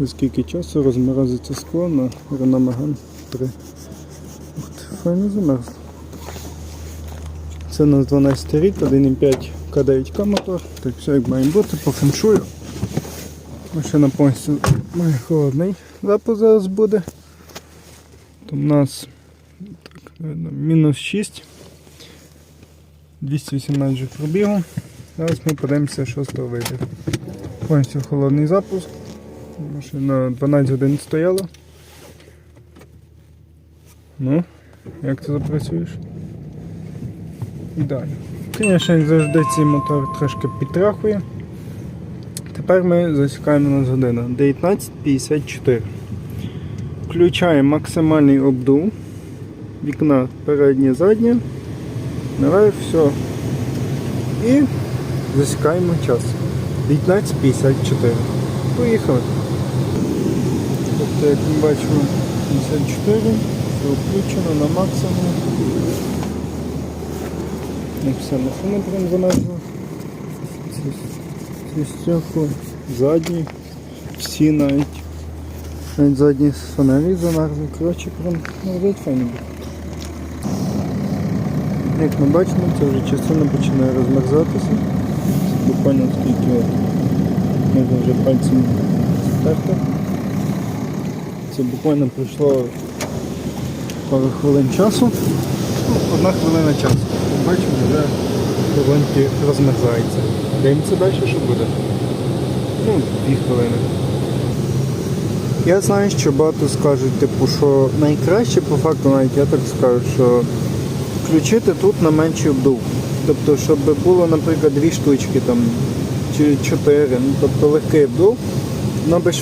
за скільки часу розморозиться скло на Renault Megane 3. Ух файно замерзло. Це у нас 12 рік, 1,5 К9К мотор. Так все як має бути, по феншую. Машина повністю має холодний запуск зараз буде. То в нас мінус 6. 218 пробігу. Зараз ми подивимося, що з того вийде. Повністю холодний запуск. Машина 12 годин стояла. Ну, як ти запрацюєш? Ідеально. Звісно, завжди цей мотор трошки підтрахує. Тепер ми засікаємо на годину 19.54. Включаємо максимальний обдув. Вікна переднє, заднє. Наверх все. І засікаємо час. 19.54. Поїхали. Тобто, як ми бачимо, 54, все включено на максимум. Ну, все, машина прям замерзла. Ці, ці стекла, задні, всі навіть. Навіть задні фонарі замерзли. Коротше, прям ну, виглядає файно буде. Як ми бачимо, це вже частина починає розмерзатися. Це буквально скільки от можна вже пальцем стерти. Це буквально пройшло пару хвилин часу. Ну, Одна хвилина часу. Бачимо, вже хвилинки розмерзається. Дивимося далі, що буде. Ну, дві хвилини. Я знаю, що багато скажуть, типу, що найкраще по факту навіть я так скажу, що включити тут на менший обдув. Тобто, щоб було, наприклад, дві штучки там, чи чотири, ну, тобто легкий обдув, воно би